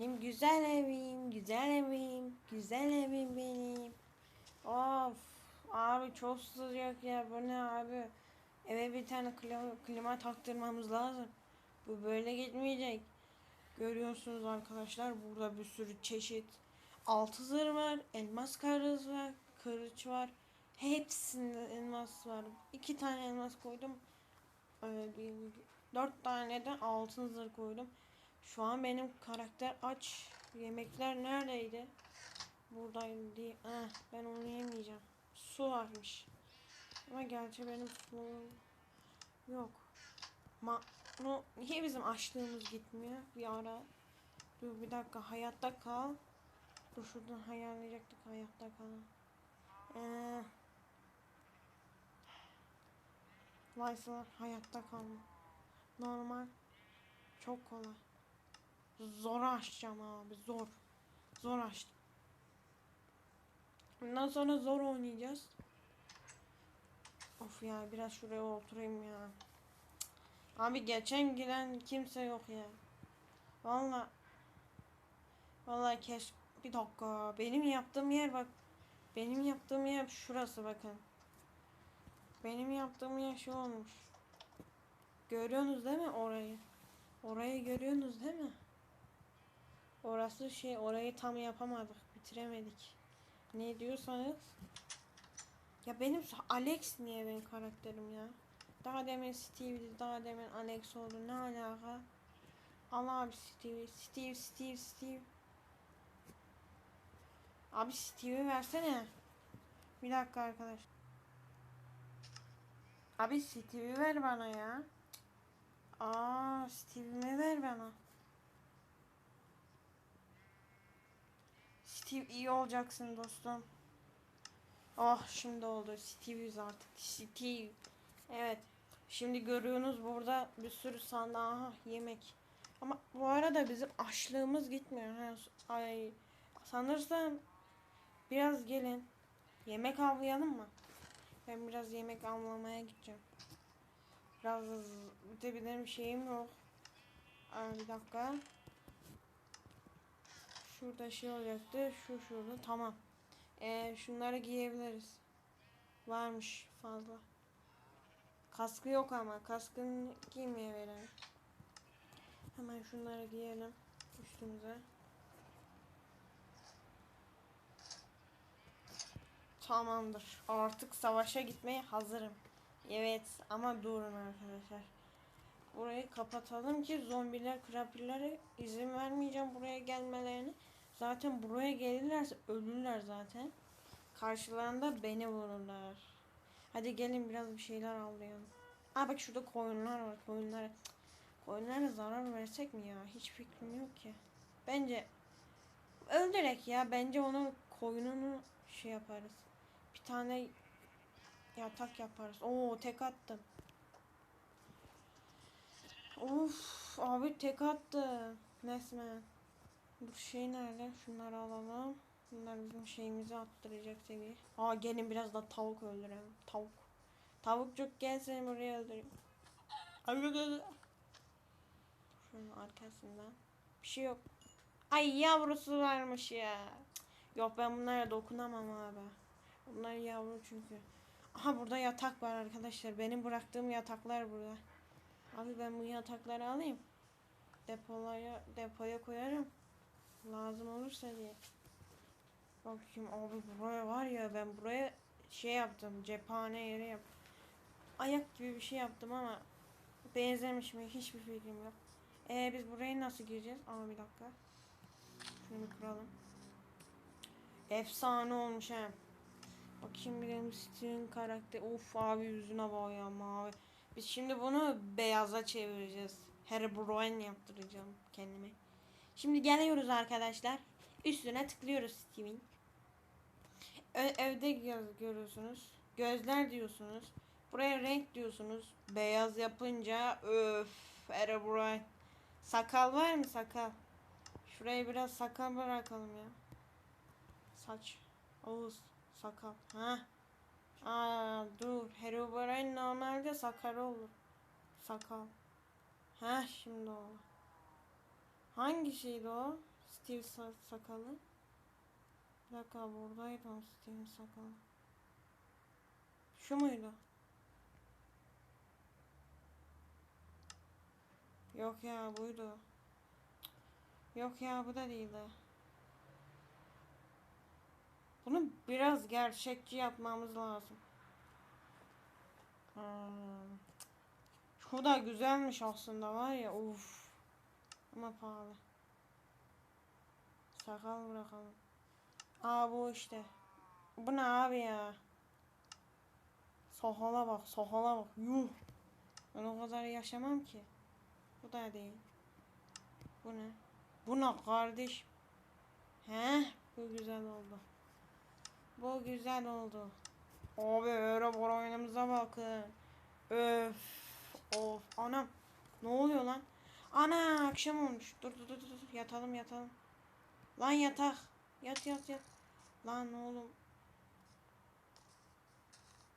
Benim güzel evim, güzel evim, güzel evim benim. Of abi çok sıcak ya bu ne abi. Eve bir tane klima, klima taktırmamız lazım. Bu böyle gitmeyecek. Görüyorsunuz arkadaşlar burada bir sürü çeşit altı zırh var, elmas karız var, kılıç var. Hepsinde elmas var. İki tane elmas koydum. Ee, dört tane de altın zırh koydum. Şu an benim karakter aç. Yemekler neredeydi? Buradaydı diye. Ah, ben onu yemeyeceğim. Su varmış. Ama gerçi benim su yok. Ma no, niye bizim açlığımız gitmiyor? Bir ara. Dur bir dakika hayatta kal. Dur şuradan ayarlayacaktık hayatta kal. Ee, Vice'lar hayatta kalma. Normal. Çok kolay. Zor açacağım abi zor. Zor açtım. Bundan sonra zor oynayacağız. Of ya biraz şuraya oturayım ya. Abi geçen giren kimse yok ya. Valla. Valla keş bir dakika. Benim yaptığım yer bak. Benim yaptığım yer şurası bakın. Benim yaptığım yer şu olmuş. Görüyorsunuz değil mi orayı? Orayı görüyorsunuz değil mi? Orası şey orayı tam yapamadık. Bitiremedik. Ne diyorsanız. Ya benim Alex niye benim karakterim ya? Daha demin Steve'di, daha demin Alex oldu. Ne alaka? Al abi Steve, Steve, Steve, Steve. Abi Steve'i versene. Bir dakika arkadaş. Abi Steve'i ver bana ya. Aa, Steve'imi ver bana. Steve iyi olacaksın dostum. Oh şimdi oldu. Steve'iz artık. Steve. Evet. Şimdi görüyorsunuz burada bir sürü sandık. Aha yemek. Ama bu arada bizim açlığımız gitmiyor. Ay, sanırsam biraz gelin. Yemek avlayalım mı? Ben biraz yemek avlamaya gideceğim. Biraz benim şeyim yok. Bir dakika. Şurada şey olacaktı. Şu şurada. Tamam. Ee, şunları giyebiliriz. Varmış fazla. Kaskı yok ama. Kaskını giymeye verelim. Hemen şunları giyelim üstümüze. Tamamdır. Artık savaşa gitmeye hazırım. Evet ama durun arkadaşlar. Burayı kapatalım ki zombiler, krapirlere izin vermeyeceğim buraya gelmelerine. Zaten buraya gelirlerse ölürler zaten. Karşılarında beni vururlar. Hadi gelin biraz bir şeyler avlayalım. Aa bak şurada koyunlar var. Koyunlara, koyunlara zarar versek mi ya? Hiç fikrim yok ki. Bence öldürek ya. Bence onun koyununu şey yaparız. Bir tane yatak yaparız. Oo tek attım. Of abi tek attı. Resmen. Bu şey nerede? Şunları alalım. Bunlar bizim şeyimizi attıracak seviye. Aa gelin biraz da tavuk öldürelim. Tavuk. Tavukcuk gel seni buraya öldüreyim. Şunun arkasından. Bir şey yok. Ay yavrusu varmış ya. Yok ben bunlara dokunamam abi. Bunlar yavru çünkü. Aha burada yatak var arkadaşlar. Benim bıraktığım yataklar burada. Abi ben bu yatakları alayım. Depoya depoya koyarım. Lazım olursa diye. Bakayım abi buraya var ya ben buraya şey yaptım. Cephane yeri yap. Ayak gibi bir şey yaptım ama benzemiş mi hiçbir fikrim yok. Ee biz buraya nasıl gireceğiz? Ama bir dakika. Şunu bir kuralım. Efsane olmuş he. Bakayım benim Steve'in karakteri. Of abi yüzüne bak ya mavi. Biz şimdi bunu beyaza çevireceğiz. Herobrine yaptıracağım kendime. Şimdi geliyoruz arkadaşlar. Üstüne tıklıyoruz Steve'in. Ö- evde göz görüyorsunuz. Gözler diyorsunuz. Buraya renk diyorsunuz. Beyaz yapınca öf Herobrine. Sakal var mı sakal? Şuraya biraz sakal bırakalım ya. Saç. Ağız. Sakal. Ha. Aa dur. Herobrine normalde sakal olur. Sakal. Ha şimdi o. Hangisiydi o? Steve sa- sakalı. Bir dakika buradaydı o Steve'in sakalı. Şu muydu? Yok ya buydu. Yok ya bu da değildi. Bunu biraz gerçekçi yapmamız lazım. Hmm. Şu da güzelmiş aslında var ya uf. Ama pahalı. Sakal bırakalım. Aa bu işte. Bu ne abi ya? Sohala bak, sohala bak. Yuh. Ben o kadar yaşamam ki. Bu da değil. Bu ne? Bu ne kardeş? He? Bu güzel oldu. Bu güzel oldu. Abi öyle oyunumuza bakın. Öf. Of. Anam. Ne oluyor lan? Ana akşam olmuş. Dur dur dur dur. Yatalım yatalım. Lan yatak. Yat yat yat. Lan oğlum.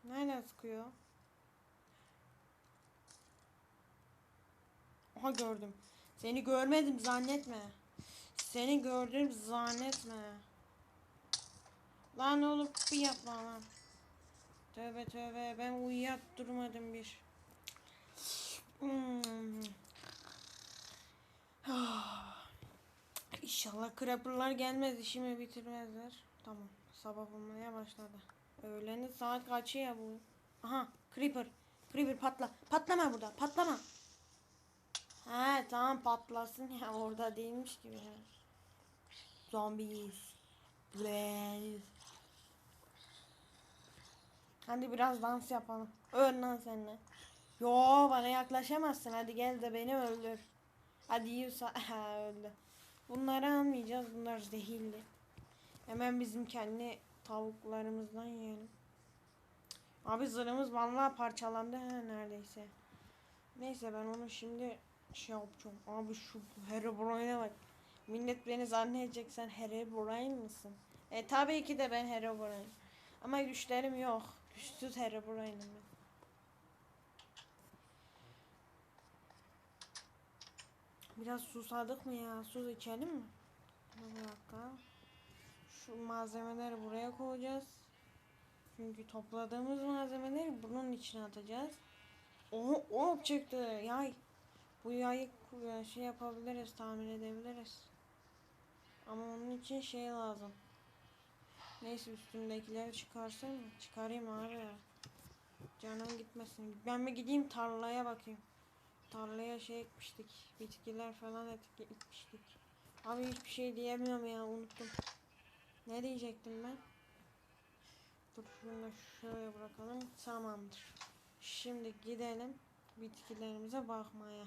Nereden sıkıyor? Aha gördüm. Seni görmedim zannetme. Seni gördüm zannetme. Lan oğlum bir yapma lan. Tövbe tövbe ben uyuyat durmadım bir. Hmm. Ah. İnşallah creeper'lar gelmez işimi bitirmezler. Tamam sabah olmaya başladı. Öğlenin saat kaçı ya bu? Aha creeper. Creeper patla. Patlama burada patlama. He tamam patlasın ya orada değilmiş gibi ya. Zombies. Blaze. Hadi biraz dans yapalım. Öl lan seninle. Yo bana yaklaşamazsın. Hadi gel de beni öldür. Hadi Yusa öldü. Bunları almayacağız. Bunlar zehirli. Hemen bizim kendi tavuklarımızdan yiyelim. Abi zırhımız vallahi parçalandı ha neredeyse. Neyse ben onu şimdi şey yapacağım. Abi şu Herobrine'e bak. Millet beni zannedecek sen Herobrine mısın? E tabii ki de ben Herobrine. Ama güçlerim yok. Güçsüz Herobrine'im ben. Biraz susadık mı ya? Su içelim mi? Bir dakika. Şu malzemeleri buraya koyacağız. Çünkü topladığımız malzemeleri bunun içine atacağız. O ok çıktı. Yay. Bu yayı ku- şey yapabiliriz, tamir edebiliriz. Ama onun için şey lazım. Neyse üstündekileri çıkarsın? Çıkarayım abi. Canım gitmesin. Ben bir gideyim tarlaya bakayım. Tarlaya şey ekmiştik. Bitkiler falan ek- ekmiştik. Abi hiçbir şey diyemiyorum ya unuttum. Ne diyecektim ben? Dur şunu şöyle bırakalım. Tamamdır. Şimdi gidelim bitkilerimize bakmaya.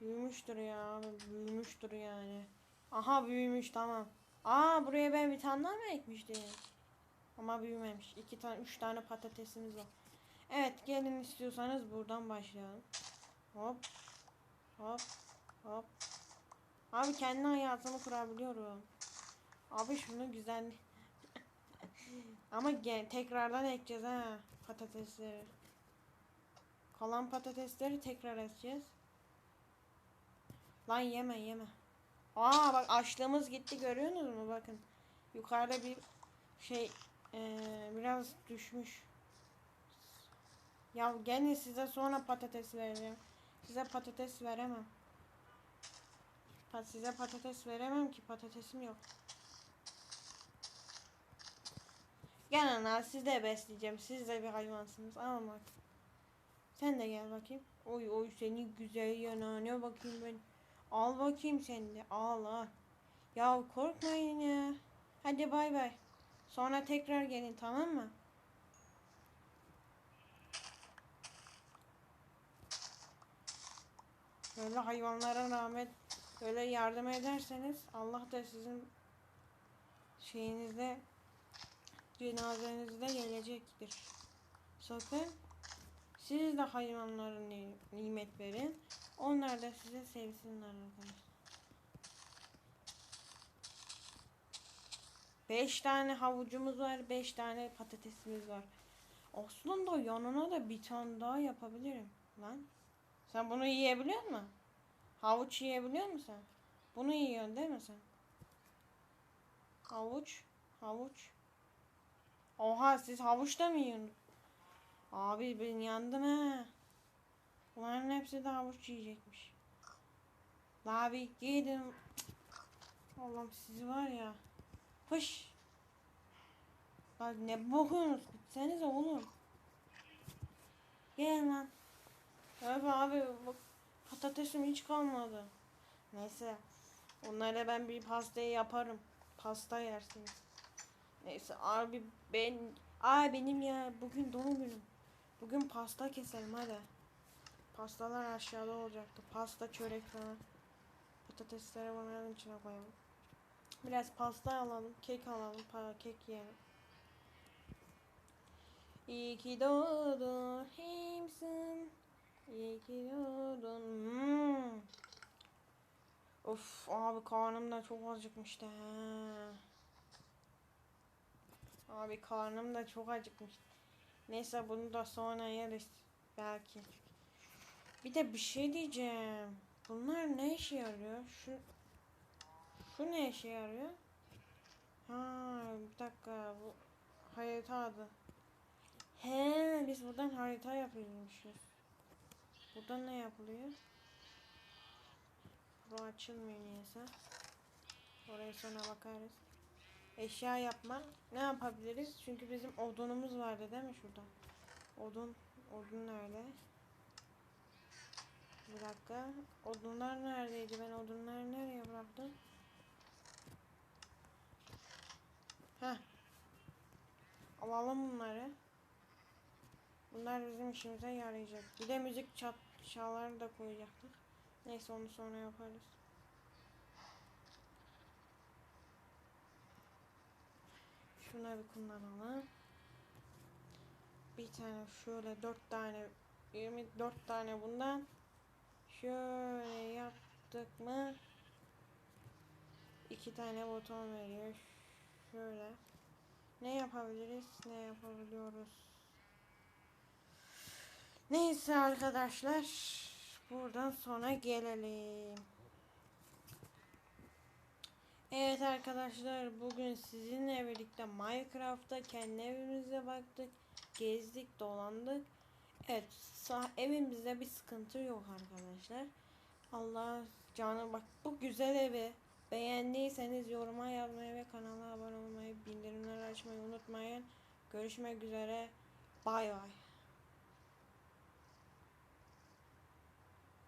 Büyümüştür ya büyümüştür yani. Aha büyümüş tamam. Aa buraya ben bir tane daha mı ekmiştim? Ama büyümemiş. İki tane, üç tane patatesimiz var. Evet gelin istiyorsanız buradan başlayalım. Hop. Hop. Hop. Abi kendi hayatımı kurabiliyorum. Abi şunu güzel. Ama gel tekrardan ekeceğiz ha patatesleri. Kalan patatesleri tekrar ekeceğiz. Lan yeme yeme. Aa bak açlığımız gitti görüyorsunuz mu bakın. Yukarıda bir şey eee, biraz düşmüş. Ya gelin size sonra patates vereceğim. Size patates veremem. Size patates veremem ki patatesim yok. Gel ana siz de besleyeceğim. Siz de bir hayvansınız. Al bak. Sen de gel bakayım. Oy oy seni güzel yanağına bakayım ben. Al bakayım sen de. Al al. Ya korkmayın ya. Hadi bay bay. Sonra tekrar gelin tamam mı? Böyle hayvanlara rağmen böyle yardım ederseniz Allah da sizin şeyinizde cenazenizde gelecektir. Sakın siz de hayvanlara ni- nimet verin. Onlar da size sevsinler arkadaşlar. Beş tane havucumuz var, beş tane patatesimiz var. Aslında yanına da bir tane daha yapabilirim lan. Sen bunu yiyebiliyor musun? Havuç yiyebiliyor musun sen? Bunu yiyorsun değil mi sen? Havuç. Havuç. Oha siz havuç da mı yiyorsunuz? Abi ben yandım ha. Bunların hepsi de havuç yiyecekmiş. La bir gidin. Allah'ım sizi var ya. Fış. Lan ne bakıyorsunuz? Gitsenize oğlum. Gel lan. Evet abi bak patatesim hiç kalmadı. Neyse. Onlara ben bir pastayı yaparım. Pasta yersiniz. Neyse abi ben Aa benim ya bugün doğum günüm. Bugün pasta keselim hadi. Pastalar aşağıda olacaktı. Pasta, çörek falan. Patatesleri bunların içine koyalım. Biraz pasta alalım, kek alalım, pa kek yiyelim. İyi ki doğdun Himsin. İyi ki doğdun. Hmm. Of abi karnım da çok acıkmıştı. Abi karnım da çok acıkmış. Neyse bunu da sonra yeriz. Belki. Bir de bir şey diyeceğim. Bunlar ne işe yarıyor? Şu şu ne işe yarıyor? Ha bir dakika bu harita adı. He biz buradan harita yapıyormuşuz. Buradan ne yapılıyor? Bu açılmıyor niyeyse. Oraya sonra bakarız. Eşya yapma. Ne yapabiliriz? Çünkü bizim odunumuz vardı değil mi şurada? Odun. Odun nerede? Bir dakika. Odunlar neredeydi? Ben odunları nereye bıraktım? Heh. Alalım bunları. Bunlar bizim işimize yarayacak. Bir de müzik çat çağları da koyacaktık. Neyse onu sonra yaparız. Şuna bir kullanalım. Bir tane şöyle dört tane 24 tane bundan şöyle yaptık mı iki tane buton veriyor. Şöyle. Ne yapabiliriz? Ne yapabiliyoruz? Neyse arkadaşlar. Buradan sonra gelelim. Evet arkadaşlar bugün sizinle birlikte Minecraft'ta kendi evimize baktık. Gezdik, dolandık. Evet, evimizde bir sıkıntı yok arkadaşlar. Allah canı bak bu güzel evi beğendiyseniz yoruma yazmayı ve kanala abone olmayı, bildirimleri açmayı unutmayın. Görüşmek üzere. Bay bay.